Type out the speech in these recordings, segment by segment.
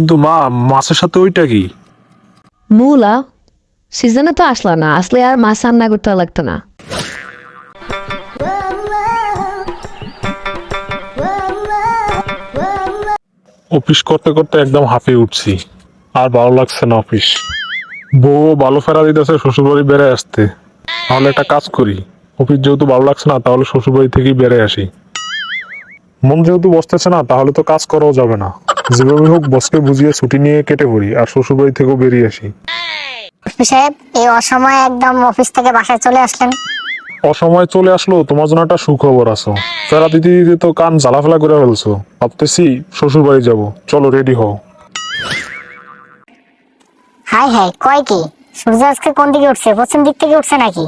কিন্তু মা মাছের সাথে ওইটা কি? মূলা? সিজনে তো আসলো না আসলে আর মাছ রান্না করতে লাগতো না। অফিস করতে করতে একদম হাঁপিয়ে উঠছি আর ভালো লাগছে না অফিস। বউ ভালো ফেরা দিতেছে শ্বশুরবাড়ি বেড়ে আসতে। তাহলে একটা কাজ করি অফিস যেহেতু ভালো লাগছে না তাহলে শ্বশুরবাড়ি থেকেই বেড়ে আসি। মন যেহেতু বসতেছে না তাহলে তো কাজ করাও যাবে না। যেভাবে হোক বসকে বুঝিয়ে ছুটি নিয়ে কেটে পড়ি আর শ্বশুরবাড়ি থেকেও বেরিয়ে আসি। সাহেব এই অসময়ে একদম অফিস থেকে বাসায় চলে আসলেন। অসময় চলে আসলো তোমার জন্য একটা সুখবর আছো। ফেরা দিতে দিতে তো কান জ্বালাফেলা করে ফেলছো। ভাবতেছি শ্বশুর বাড়ি যাব। চলো রেডি হও। হাই হাই কয় কি? সূর্য আজকে কোন দিকে উঠছে? পশ্চিম দিক থেকে উঠছে নাকি?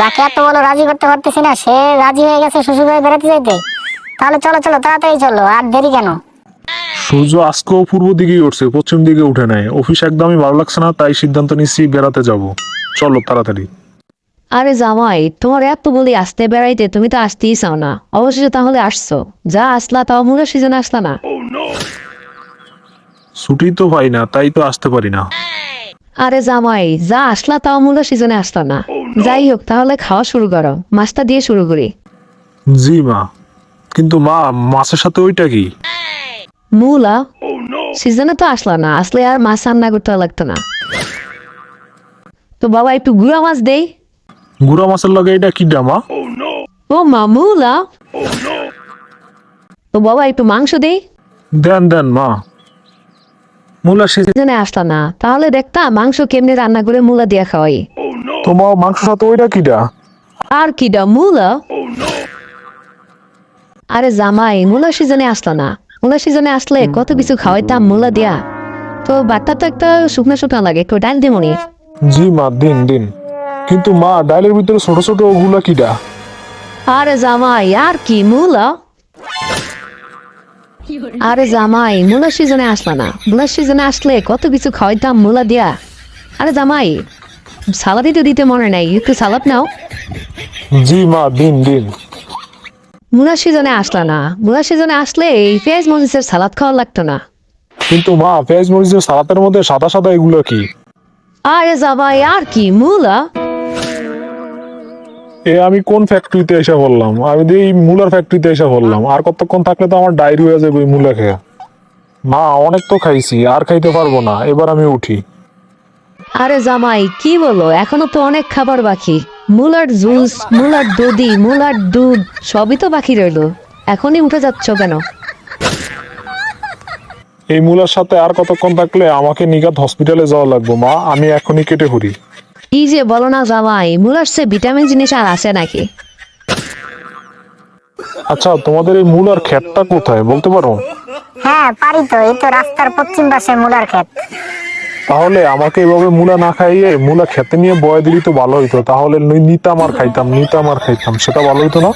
যাকে এত বলো রাজি করতে পারতেছি না সে রাজি হয়ে গেছে শ্বশুর বাড়ি বেড়াতে যাইতে। তাহলে চলো চলো তাড়াতাড়ি চলো আর দেরি কেন? সূর্য আজকেও পূর্ব দিকেই উঠছে পশ্চিম দিকে উঠে নাই। অফিস একদমই ভালো লাগছে না তাই সিদ্ধান্ত নিচ্ছি বেড়াতে যাব। চলো তাড়াতাড়ি। আরে জামাই তোমার এত বলি আসতে বেড়াইতে তুমি তো আসতেই চাও না। অবশেষে তাহলে আসছো। যা আসলা তাও মূলা সিজনে আসলা না। ছুটি তো পাই না তাই তো আসতে পারি না। আরে জামাই যা আসলা তাও মূলা সিজনে আসলা না। যাই হোক তাহলে খাওয়া শুরু করো। মাছটা দিয়ে শুরু করি। জি মা। কিন্তু মা মাছের সাথে ওইটা কি? মূলা সিজনে তো আসলা না আসলে আর মাছ রান্না করতে লাগতো না। তো বাবা একটু গুঁড়া মাছ দেই? গুড়া মাছের লগে এটা কি মা ও মা মূলা? তো বাবা একটু মাংস দেই? দেন দেন মা। মূলা সিজনে আসলা না। তাহলে দেখতা মাংস কেমনে রান্না করে মূলা দিয়া খাওয়াই। তোমার মাংসের সাথে ওইটা কিটা আর কি ডা মূলা? আরে জামাই মূলা সিজনে আসলো না। মূলা সিজনে আসলে কত কিছু খাওয়াইতাম মূলা দিয়া। তো বাট্টা তো একটা শুকনো শুকনো লাগে একটু ডাল দিমনি জি মা দিন দিন। কিন্তু মা ডালের ভিতরে ছোট ছোট ওগুলা কিটা আরে জামাই আর কি মূলা? আরে জামাই মূলা সিজনে আসলো না। মূলা সিজনে আসলে কত কিছু খাওয়াইতাম মূলা দিয়া। আরে জামাই সালাদই তো দিতে মনে নাই একটু সালাদ নাও। জি মা দিন দিন। মূলা সিজনে আসলো না। মূলা সিজনে আসলে এই পেঁয়াজ মরিচের সালাদ খাওয়া লাগতো না। কিন্তু মা পেঁয়াজ মরিচের সালাতের মধ্যে সাদা সাদা এগুলো কি? আরে জামাই আর কি মূলা? এ আমি কোন ফ্যাক্টরিতে এসে বললাম আমি এই মুলার ফ্যাক্টরিতে এসে বললাম আর কতক্ষণ থাকলে তো আমার ডায়রি হয়ে যাবে ওই মুলা খেয়ে? মা অনেক তো খাইছি আর খাইতে পারব না। এবার আমি উঠি। আরে জামাই কি বলো? এখনও তো অনেক খাবার বাকি। মুলার জুস মুলার দধি মুলার দুধ সবই তো বাকি রইল। এখনই উঠে যাচ্ছ কেন? এই মুলার সাথে আর কতক্ষণ থাকলে আমাকে নিগাত হসপিটালে যাওয়া লাগবে মা? আমি এখনই কেটে পড়ি কি যে বলো না জামাই মুলার সে ভিটামিন জিনিস আর আছে নাকি? আচ্ছা তোমাদের এই মুলার ক্ষেতটা কোথায় বলতে পারো? হ্যাঁ পারি তো এই তো রাস্তার পশ্চিম পাশে মূলার ক্ষেত। তাহলে আমাকে এভাবে মুলা না খাইয়ে মুলা খেতে নিয়ে বয় দিলি তো ভালো হইতো। তাহলে নিতাম আর খাইতাম নিতাম আর খাইতাম সেটা ভালো হইতো না?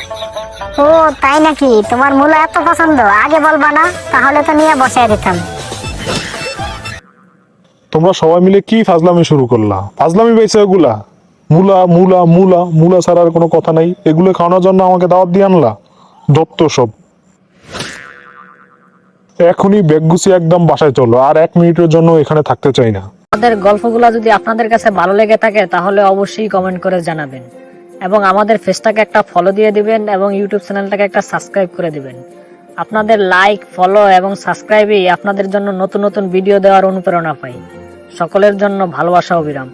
ও তাই নাকি? তোমার মূলা এত পছন্দ আগে বলবা না তাহলে তো নিয়ে বসায় দিতাম। তোমরা সবাই মিলে কি ফাজলামি শুরু করলা? ফাজলামি পেয়েছে এগুলা? মুলা মুলা মুলা মুলা ছাড়া আর কোনো কথা নাই। এগুলো খাওয়ানোর জন্য আমাকে দাওয়াত দিয়ে আনলা? দত্ত সব। এখনই ব্যাগ গুছিয়ে একদম বাসায় চলো, আর এক মিনিটের জন্য এখানে থাকতে চাই না। আমাদের গল্পগুলো যদি আপনাদের কাছে ভালো লেগে থাকে, তাহলে অবশ্যই কমেন্ট করে জানাবেন। এবং আমাদের ফেসটাকে একটা ফলো দিয়ে দিবেন এবং ইউটিউব চ্যানেলটাকে একটা সাবস্ক্রাইব করে দিবেন। আপনাদের লাইক ফলো এবং সাবস্ক্রাইবই আপনাদের জন্য নতুন নতুন ভিডিও দেওয়ার অনুপ্রেরণা পাই। সকলের জন্য ভালোবাসা, অবিরাম।